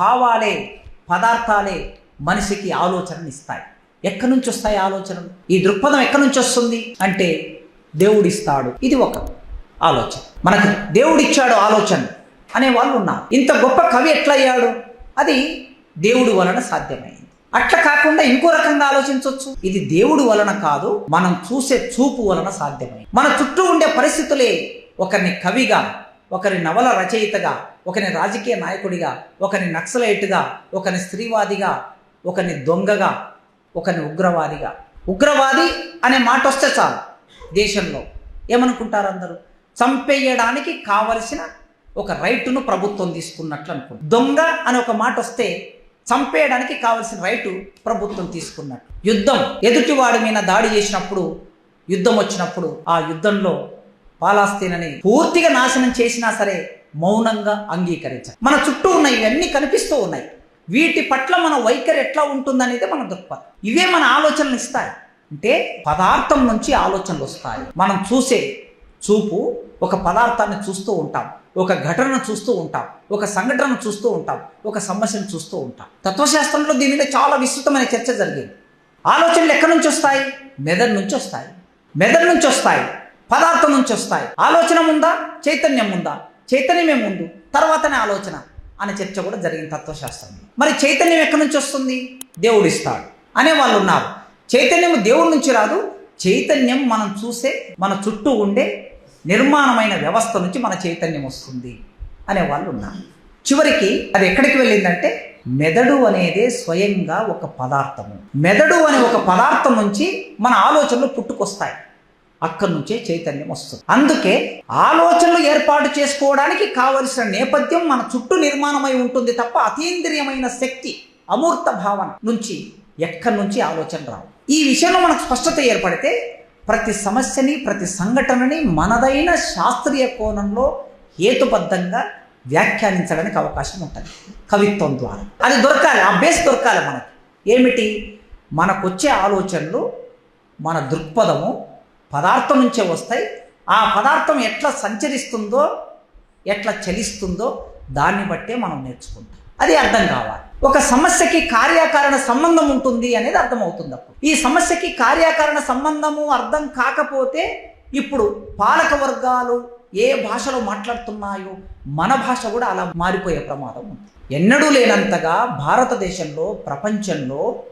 భావాలే పదార్థాలే మనిషికి ఆలోచనని ఇస్తాయి ఎక్కడి నుంచి వస్తాయి ఆలోచనలు? ఈ దృక్పథం ఎక్కడి నుంచి వస్తుంది అంటే దేవుడిస్తాడు. ఇది ఒక ఆలోచన. మనకు దేవుడిచ్చాడు ఆలోచన అనే వాళ్ళు ఉన్నారు ఇంత గొప్ప కవి ఎట్లా అయ్యాడు అది దేవుడి వలన సాధ్యమైంది. అట్లా కాకుండా ఇంకో రకంగా ఆలోచించవచ్చు ఇది దేవుడి వలన కాదు మనం చూసే చూపు వలన సాధ్యమైంది. మన చుట్టూ ఉండే పరిస్థితులే ఒకరిని కవిగా ఒకరి నవల రచయితగా ఒకని రాజకీయ నాయకుడిగా ఒకరిని నక్సలైట్గా ఒకరిని స్త్రీవాదిగా ఒకరిని దొంగగా ఒకని ఉగ్రవాదిగా. ఉగ్రవాది అనే మాట వస్తే చాలు దేశంలో. ఏమనుకుంటారు అందరూ? చంపేయడానికి కావలసిన ఒక రైటును ప్రభుత్వం తీసుకున్నట్లు అనుకుంటారు. దొంగ అని ఒక మాట వస్తే చంపేయడానికి కావలసిన రైటు ప్రభుత్వం తీసుకున్నట్టు. యుద్ధం. ఎదుటివాడి మీద దాడి చేసినప్పుడు యుద్ధం వచ్చినప్పుడు ఆ యుద్ధంలో పాలాస్తీనని పూర్తిగా నాశనం చేసినా సరే మౌనంగా అంగీకరించాలి మన చుట్టూ ఉన్న ఇవన్నీ కనిపిస్తూ ఉన్నాయి. వీటి పట్ల మన వైఖరి ఎట్లా ఉంటుందనేది మన దృక్పథం. ఇవే మన ఆలోచనలు ఇస్తాయి. అంటే పదార్థం నుంచి ఆలోచనలు వస్తాయి. మనం చూసే చూపు ఒక పదార్థాన్ని చూస్తూ ఉంటాం. ఒక ఘటనను చూస్తూ ఉంటాం. ఒక సంఘటనను చూస్తూ ఉంటాం. ఒక సమస్యను చూస్తూ ఉంటాం. తత్వశాస్త్రంలో దీని మీద చాలా విస్తృతమైన చర్చ జరిగింది. ఆలోచనలు ఎక్కడి నుంచి వస్తాయి? మెదడు నుంచి వస్తాయి. మెదడు నుంచి వస్తాయి. పదార్థం నుంచి వస్తాయి. ఆలోచన ఉందా చైతన్యం ఉందా చైతన్యమే ముందు. తర్వాతనే ఆలోచన అనే చర్చ కూడా జరిగింది తత్వశాస్త్రం. మరి చైతన్యం ఎక్కడి నుంచి వస్తుంది? దేవుడిస్తాడు అనే వాళ్ళు ఉన్నారు. చైతన్యం దేవుడి నుంచి రాదు. చైతన్యం మనం చూసే మన చుట్టూ ఉండే నిర్మాణమైన వ్యవస్థ నుంచి మన చైతన్యం వస్తుంది అనే వాళ్ళు ఉన్నారు. చివరికి అది ఎక్కడికి వెళ్ళిందంటే మెదడు అనేది స్వయంగా ఒక పదార్థము. మెదడు అనే ఒక పదార్థం నుంచి మన ఆలోచనలు పుట్టుకొస్తాయి. అక్కడి నుంచే చైతన్యం వస్తుంది. అందుకే ఆలోచనలు ఏర్పాటు చేసుకోవడానికి కావలసిన నేపథ్యం మన చుట్టూ నిర్మాణమై ఉంటుంది తప్ప అతీంద్రియమైన శక్తి అమూర్త భావన నుంచి ఎక్కడి నుంచి ఆలోచన రావు. ఈ విషయంలో మనకు స్పష్టత ఏర్పడితే ప్రతి సమస్యని ప్రతి సంఘటనని మనదైన శాస్త్రీయ కోణంలో హేతుబద్ధంగా వ్యాఖ్యానించడానికి అవకాశం ఉంటుంది. కవిత్వం ద్వారా. అది దొరకాలి ఆ బేస్ దొరకాలి మనకి. ఏమిటి? మనకొచ్చే ఆలోచనలు మన దృక్పథము పదార్థం నుంచే వస్తాయి. ఆ పదార్థం ఎట్లా సంచరిస్తుందో ఎట్లా చలిస్తుందో దాన్ని బట్టే మనం నేర్చుకుంటాం. అది అర్థం కావాలి. ఒక సమస్యకి కార్యకారణ సంబంధం ఉంటుంది అనేది అర్థమవుతుంది అప్పుడు. ఈ సమస్యకి కార్యకారణ సంబంధము అర్థం కాకపోతే ఇప్పుడు పాలక వర్గాలు ఏ భాషలో మాట్లాడుతున్నాయో మన భాష కూడా అలా మారిపోయే ప్రమాదం ఉంది. ఎన్నడూ లేనంతగా భారతదేశంలో ప్రపంచంలో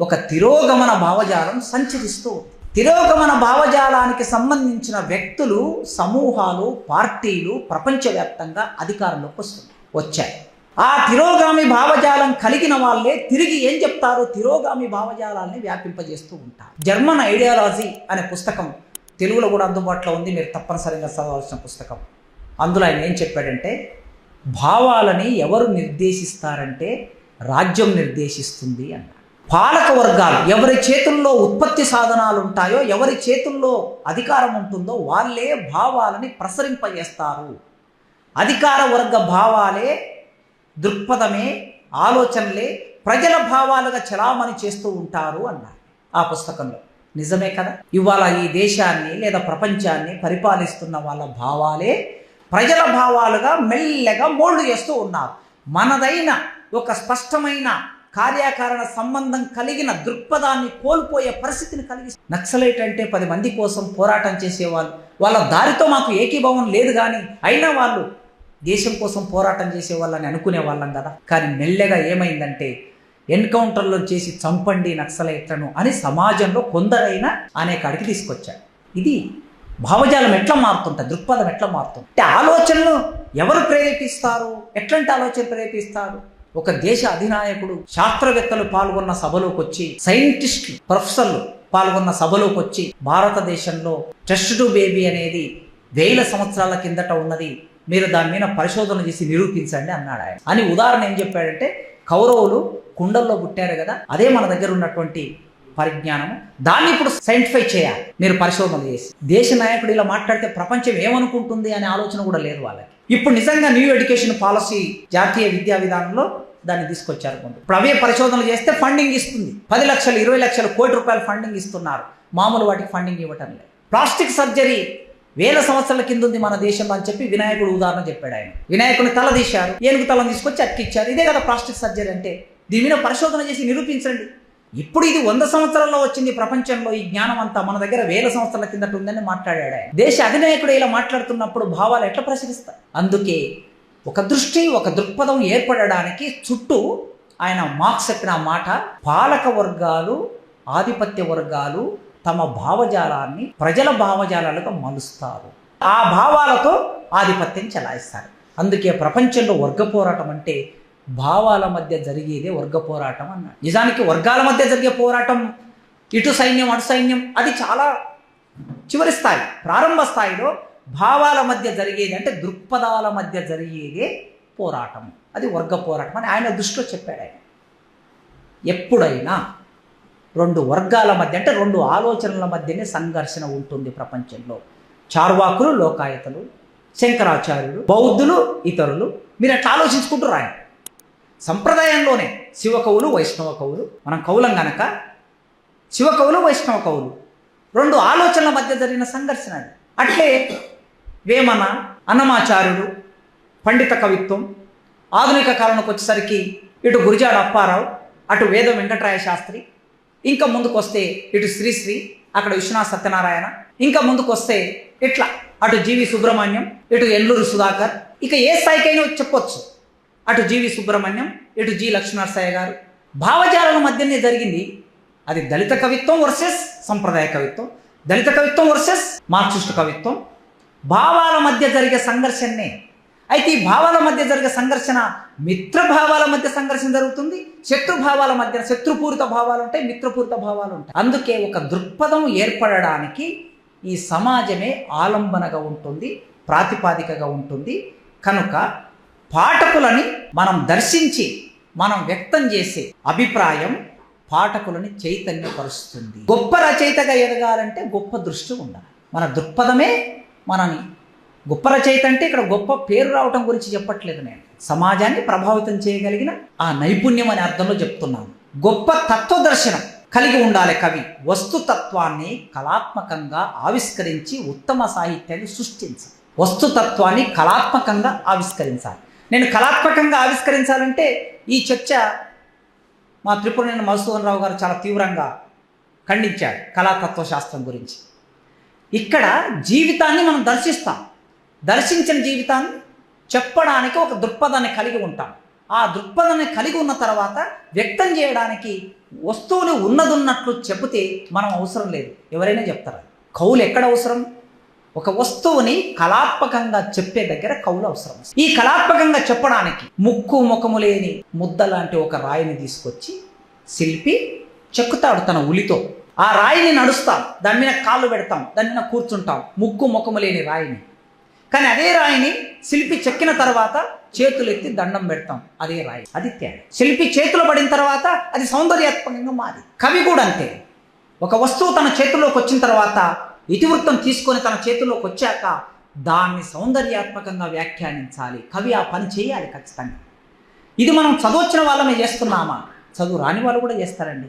ఒక తిరోగమన భావజాలం సంచరిస్తూ ఉంది. తిరోగమన భావజాలానికి సంబంధించిన వ్యక్తులు సమూహాలు పార్టీలు ప్రపంచవ్యాప్తంగా అధికారంలోకి వస్తుంది వచ్చాయి. ఆ తిరోగామి భావజాలం కలిగిన వాళ్ళే తిరిగి ఏం చెప్తారు? తిరోగామి భావజాలాన్ని వ్యాపింపజేస్తూ ఉంటారు. జర్మన్ ఐడియాలజీ అనే పుస్తకం తెలుగులో కూడా అందుబాటులో ఉంది. మీరు తప్పనిసరిగా చదవాల్సిన పుస్తకం. అందులో ఆయన ఏం చెప్పాడంటే భావాలని ఎవరు నిర్దేశిస్తారంటే రాజ్యం నిర్దేశిస్తుంది అన్నాడు. పాలక వర్గాలు ఎవరి చేతుల్లో ఉత్పత్తి సాధనాలు ఉంటాయో ఎవరి చేతుల్లో అధికారం ఉంటుందో వాళ్ళే భావాలని ప్రసరింపజేస్తారు. అధికార వర్గ భావాలే దృక్పథమే ఆలోచనలే ప్రజల భావాలుగా చలామణి చేస్తూ ఉంటారు అన్నారు ఆ పుస్తకంలో. నిజమే కదా? ఇవాళ ఈ దేశాన్ని లేదా ప్రపంచాన్ని పరిపాలిస్తున్న వాళ్ళ భావాలే ప్రజల భావాలుగా మెల్లగా మోల్డ్ చేస్తూ ఉన్నారు. మనదైన ఒక స్పష్టమైన కార్యకారణ సంబంధం కలిగిన దృక్పథాన్ని కోల్పోయే పరిస్థితిని కలిగి నక్సలైట్ అంటే పది మంది కోసం పోరాటం చేసేవాళ్ళు. వాళ్ళ దారితో మాకు ఏకీభావం లేదు కానీ అయినా వాళ్ళు దేశం కోసం పోరాటం చేసే వాళ్ళని అనుకునే వాళ్ళం కదా. కానీ మెల్లగా ఏమైందంటే ఎన్కౌంటర్లో చేసి చంపండి నక్సలైట్లను అని సమాజంలో కొందరైనా అనే కాడికి తీసుకొచ్చారు. ఇది భావజాలం ఎట్లా మారుతుంటుంది? దృక్పథం ఎట్లా మారుతుంది? అంటే ఆలోచనలు ఎవరు ప్రేరేపిస్తారు? ఎట్లాంటి ఆలోచన ప్రేరేపిస్తారు? ఒక దేశ అధినాయకుడు శాస్త్రవేత్తలు పాల్గొన్న సభలోకి వచ్చి సైంటిస్టులు ప్రొఫెసర్లు పాల్గొన్న సభలోకి వచ్చి భారతదేశంలో టెస్ట్ టు బేబీ అనేది వేల సంవత్సరాల కిందట ఉన్నది. మీరు దాని మీద పరిశోధన చేసి నిరూపించండి అన్నాడు ఆయన. అని ఉదాహరణ ఏం చెప్పాడంటే కౌరవులు కుండల్లో పుట్టారు కదా అదే మన దగ్గర ఉన్నటువంటి పరిజ్ఞానము. దాన్ని ఇప్పుడు సైంటిఫై చేయాలి. మీరు పరిశోధన చేసి. దేశ నాయకుడు ఇలా మాట్లాడితే ప్రపంచం ఏమనుకుంటుంది అనే ఆలోచన కూడా లేదు వాళ్ళకి. ఇప్పుడు నిజంగా న్యూ ఎడ్యుకేషన్ పాలసీ జాతీయ విద్యా విధానంలో దాన్ని తీసుకొచ్చారు కొంత ఇప్పుడు పరిశోధనలు చేస్తే ఫండింగ్ ఇస్తుంది. పది లక్షలు ఇరవై లక్షలు కోటి రూపాయలు ఫండింగ్ ఇస్తున్నారు. మామూలు వాటికి ఫండింగ్ ఇవ్వటం లేదు. ప్లాస్టిక్ సర్జరీ వేల సంవత్సరాల కింద ఉంది మన దేశంలో అని చెప్పి వినాయకుడు ఉదాహరణ చెప్పాడు ఆయన. వినాయకుడిని తల తీశారు ఏనుగు తలను తీసుకొచ్చి అతికిచ్చారు. ఇదే కదా ప్లాస్టిక్ సర్జరీ అంటే. దీని మీద పరిశోధన చేసి నిరూపించండి. ఇప్పుడు ఇది వంద సంవత్సరాల్లో వచ్చింది ప్రపంచంలో. ఈ జ్ఞానం అంతా మన దగ్గర వేల సంవత్సరాల కిందట ఉందని మాట్లాడాడు ఆయన. దేశ అధినాయకుడు ఇలా మాట్లాడుతున్నప్పుడు భావాలు ఎట్లా ప్రసరిస్తాయి? అందుకే ఒక దృష్టి ఒక దృక్పథం ఏర్పడడానికి చుట్టూ ఆయన మార్క్స్ చెప్పిన మాట పాలక వర్గాలు ఆధిపత్య వర్గాలు తమ భావజాలాన్ని ప్రజల భావజాలాలుగా మలుస్తారు. ఆ భావాలతో ఆధిపత్యం చెలాయిస్తారు. అందుకే ప్రపంచంలో వర్గ పోరాటం అంటే భావాల మధ్య జరిగేదే వర్గ పోరాటం అన్నాడు. నిజానికి వర్గాల మధ్య జరిగే పోరాటం ఇటు సైన్యం అటు సైన్యం అది చాలా చివరి స్థాయి ప్రారంభ స్థాయిలో భావాల మధ్య జరిగేది అంటే దృక్పథాల మధ్య జరిగేదే పోరాటం అది వర్గ పోరాటం అని ఆయన దృష్టిలో చెప్పాడు ఆయన. ఎప్పుడైనా రెండు వర్గాల మధ్య అంటే రెండు ఆలోచనల మధ్యనే సంఘర్షణ ఉంటుంది ప్రపంచంలో. చార్వాకులు లోకాయతలు శంకరాచార్యులు బౌద్ధులు ఇతరులు మీరు అట్లా ఆలోచించుకుంటూ రాయండి. సంప్రదాయంలోనే శివ కవులు వైష్ణవ కవులు మనం కవులం గనక శివ కవులు వైష్ణవ కవులు రెండు ఆలోచనల మధ్య జరిగిన సంఘర్షణ అది. అట్లే వేమన అన్నమాచార్యుడు పండిత కవిత్వం. ఆధునిక కాలంలోకి వచ్చేసరికి ఇటు గురిజాడ అప్పారావు అటు వేద వెంకటరాయ శాస్త్రి. ఇంకా ముందుకు వస్తే ఇటు శ్రీశ్రీ అక్కడ విశ్వనాథ్ సత్యనారాయణ. ఇంకా ముందుకు వస్తే ఇట్లా అటు జీవి సుబ్రహ్మణ్యం ఇటు ఎల్లూరు సుధాకర్. ఇక ఏ స్థాయికైనా చెప్పొచ్చు. అటు జీవి సుబ్రహ్మణ్యం ఇటు జి లక్ష్మీనరసయ్య గారు. భావజాలాల మధ్యనే జరిగింది. అది దళిత కవిత్వం వర్సెస్ సంప్రదాయ కవిత్వం. దళిత కవిత్వం వర్సెస్ మార్క్సిస్ట్ కవిత్వం. భావాల మధ్య జరిగే సంఘర్షణనే. అయితే ఈ భావాల మధ్య జరిగే సంఘర్షణ మిత్ర భావాల మధ్య సంఘర్షణ జరుగుతుంది శత్రుభావాల మధ్య శత్రుపూరిత భావాలు ఉంటాయి మిత్రపూరిత భావాలు ఉంటాయి. అందుకే ఒక దృక్పథం ఏర్పడడానికి ఈ సమాజమే ఆలంబనగా ఉంటుంది ప్రాతిపాదికగా ఉంటుంది. కనుక పాఠకులని మనం దర్శించి మనం వ్యక్తం చేసే అభిప్రాయం పాఠకులని చైతన్యపరుస్తుంది. గొప్ప రచయితగా ఎదగాలంటే గొప్ప దృష్టి ఉండాలి. మన దృక్పథమే మనని. గొప్ప రచయిత అంటే ఇక్కడ గొప్ప పేరు రావటం గురించి చెప్పట్లేదు నేను. సమాజాన్ని ప్రభావితం చేయగలిగిన ఆ నైపుణ్యం అనే అర్థంలో చెప్తున్నాను. గొప్ప తత్వదర్శనం కలిగి ఉండాలి కవి. వస్తుతత్వాన్ని కళాత్మకంగా ఆవిష్కరించి ఉత్తమ సాహిత్యాన్ని సృష్టించాలి. వస్తుతత్వాన్ని కళాత్మకంగా ఆవిష్కరించాలి. నేను కళాత్మకంగా ఆవిష్కరించాలంటే ఈ చర్చ మా త్రిపురనేని మధుసూదన్ రావు గారు చాలా తీవ్రంగా ఖండించాడు కళాతత్వ శాస్త్రం గురించి. ఇక్కడ జీవితాన్ని మనం దర్శిస్తాం. దర్శించిన జీవితాన్ని చెప్పడానికి ఒక దృక్పథాన్ని కలిగి ఉంటాం. ఆ దృక్పథాన్ని కలిగి ఉన్న తర్వాత వ్యక్తం చేయడానికి వస్తువుని ఉన్నదున్నట్లు చెబితే మనం అవసరం లేదు. ఎవరైనా చెప్తారు? కౌలు ఎక్కడ అవసరం? ఒక వస్తువుని కళాత్మకంగా చెప్పే దగ్గర కౌలు అవసరం. ఈ కళాత్మకంగా చెప్పడానికి ముక్కు ముఖము లేని ముద్ద లాంటి ఒక రాయిని తీసుకొచ్చి శిల్పి చెక్కుతాడు తన ఉలితో. ఆ రాయిని నడుస్తాం. దాని మీద కాళ్ళు పెడతాం. దాని మీద కూర్చుంటాం. ముక్కు ముఖము లేని రాయిని. కానీ అదే రాయిని శిల్పి చెక్కిన తర్వాత చేతులు ఎత్తి దండం పెడతాం. అదే రాయి. అది తేడా. శిల్పి చేతులు పడిన తర్వాత అది సౌందర్యాత్మకంగా మారి. కవి కూడా అంతే. ఒక వస్తువు తన చేతుల్లోకి వచ్చిన తర్వాత ఇతివృత్తం తీసుకొని తన చేతుల్లోకి వచ్చాక దాన్ని సౌందర్యాత్మకంగా వ్యాఖ్యానించాలి. కవి ఆ పని చేయాలి ఖచ్చితంగా. ఇది మనం చదవచ్చిన వాళ్ళమే చేస్తున్నామా? చదువు రాని వాళ్ళు కూడా చేస్తారండి.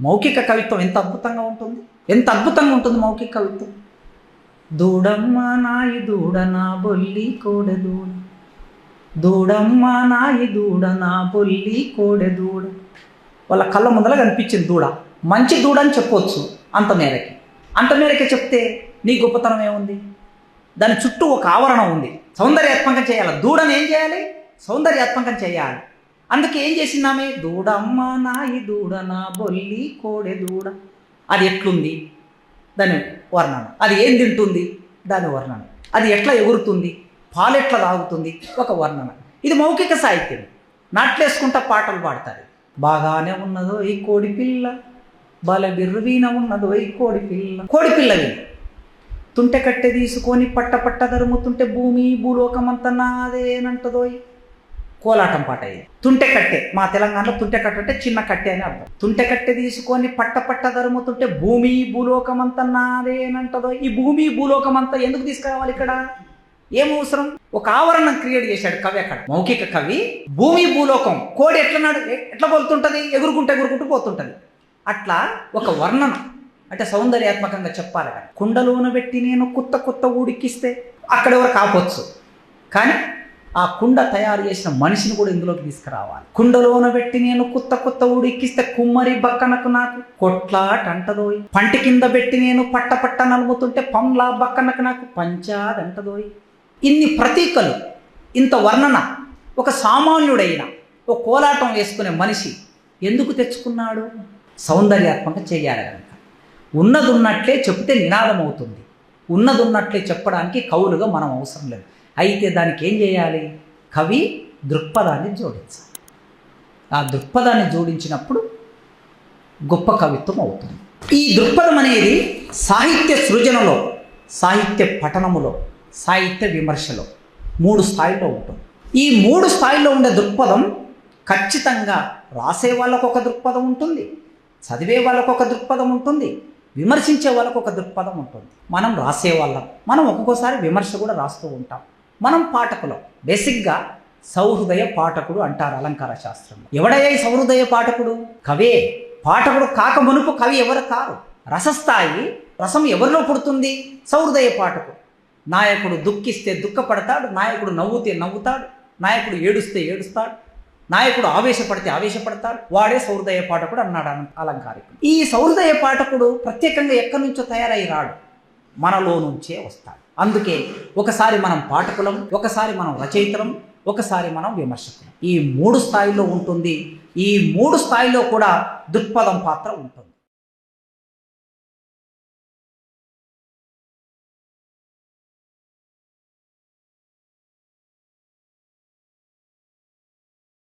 మౌఖిక కవిత్వం ఎంత అద్భుతంగా ఉంటుంది? ఎంత అద్భుతంగా ఉంటుంది మౌఖిక కవిత్వం? దూడమ్మ నాయి దూడ నా బొల్లి కోడె దూడ దూడమ్మ నాయి దూడ నా బొల్లి కోడె దూడ వాళ్ళ కళ్ళ ముందర కనిపించింది దూడ. మంచి దూడ అని చెప్పొచ్చు అంత మేరకి. అంత మేరకి చెప్తే నీ గొప్పతనం ఏముంది? దాని చుట్టూ ఒక ఆవరణ ఉంది. సౌందర్యాత్మకం చేయాలి. దూడని ఏం చేయాలి? సౌందర్యాత్మకం చేయాలి. అందుకే ఏం చేసిందామే? దూడమ్మ నాయి దూడ నా బొల్లి కోడె దూడ. అది ఎట్లుంది? దాని వర్ణన. అది ఏం తింటుంది? దాని వర్ణన. అది ఎట్లా ఎగురుతుంది? పాలు ఎట్లా తాగుతుంది ఒక వర్ణన. ఇది మౌఖిక సాహిత్యం. నాట్లేసుకుంటా పాటలు పాడతారు. బాగానే ఉన్నదో ఈ కోడి పిల్ల. బల బిర్రువీన ఉన్నదో ఈ కోడి పిల్ల. కోడి పిల్లవి తుంటె కట్టె తీసుకొని పట్ట పట్ట దరుముతుంటే భూమి భూలోకమంతా నాదేనంటదోయ్. కోలాటం పాట ఇది. తుంటె కట్టె. మా తెలంగాణలో తుంటె కట్టె అంటే చిన్న కట్టె అని అర్థం. తుంటె కట్టె తీసుకొని పట్ట పట్ట ధరుముతుంటే భూమి భూలోకమంతా నాదేనంటదో. ఈ భూమి భూలోకం అంతా ఎందుకు తీసుకురావాలి ఇక్కడ? ఏం అవసరం? ఒక ఆవరణం క్రియేట్ చేశాడు కవి అక్కడ. మౌఖిక కవి. భూమి భూలోకం. కోడి ఎట్లా నడు ఎట్లా పోతుంటది ఎగురుకుంటూ ఎగురుకుంటూ పోతుంటది. అట్లా ఒక వర్ణన. అంటే సౌందర్యాత్మకంగా చెప్పాలి కుండలోన పెట్టి నేను కొత్త కొత్త ఊడికిస్తే అక్కడ ఎవరు కాపొచ్చు. కానీ ఆ కుండ తయారు చేసిన మనిషిని కూడా ఇందులోకి తీసుకురావాలి. కుండలోన పెట్టి నేను కొత్త కొత్త ఉడికిస్తే కుమ్మరి బక్కనకు నాకు కొట్లాట అంటదోయ్. పంటి కింద పెట్టి నేను పట్ట పట్ట నలుగుతుంటే పంలా బక్కనకు నాకు పంచాదంటదోయ్ ఇన్ని ప్రతీకలు ఇంత వర్ణన ఒక సామాన్యుడైన ఒక కోలాటం వేసుకునే మనిషి ఎందుకు తెచ్చుకున్నాడు? సౌందర్యాత్మక చేయాలి కనుక. ఉన్నదున్నట్లే చెప్తే నినాదం అవుతుంది ఉన్నదున్నట్లే చెప్పడానికి కవులుగా మనం అవసరం లేదు. అయితే దానికి ఏం చేయాలి? కవి దృక్పథాన్ని జోడించాలి. ఆ దృక్పథాన్ని జోడించినప్పుడు గొప్ప కవిత్వం అవుతుంది. ఈ దృక్పథం అనేది సాహిత్య సృజనలో సాహిత్య పఠనములో సాహిత్య విమర్శలో మూడు స్థాయిలో ఉంటుంది. ఈ మూడు స్థాయిలో ఉండే దృక్పథం ఖచ్చితంగా రాసే వాళ్ళకు ఒక దృక్పథం ఉంటుంది చదివే వాళ్ళకు ఒక దృక్పథం ఉంటుంది విమర్శించే వాళ్ళకు ఒక దృక్పథం ఉంటుంది. మనం రాసే వాళ్ళం. మనం ఒక్కొక్కసారి విమర్శ కూడా రాస్తూ ఉంటాం. మనం పాఠకులం. బేసిక్గా సౌహృదయ పాఠకుడు అంటారు అలంకార శాస్త్రంలో. ఎవడయ్యా ఈ సౌహృదయ పాఠకుడు? కవే. పాఠకుడు కాక మునుపు కవి ఎవరు కారు? రసస్థాయి రసం ఎవరిలో పుడుతుంది? సౌహృదయ పాఠకుడు నాయకుడు దుఃఖిస్తే దుఃఖపడతాడు నాయకుడు నవ్వుతే నవ్వుతాడు నాయకుడు ఏడుస్తే ఏడుస్తాడు నాయకుడు ఆవేశపడితే ఆవేశపడతాడు వాడే సౌహృదయ పాఠకుడు అన్నాడు అలంకారికుడు. ఈ సౌహృదయ పాఠకుడు ప్రత్యేకంగా ఎక్కడి నుంచో తయారై రాడు? మనలో నుంచే వస్తాడు. అందుకే ఒకసారి మనం పాఠకులం ఒకసారి మనం రచయితలం ఒకసారి మనం విమర్శకులం. ఈ మూడు స్థాయిలో ఉంటుంది. ఈ మూడు స్థాయిలో కూడా దృక్పథం పాత్ర ఉంటుంది.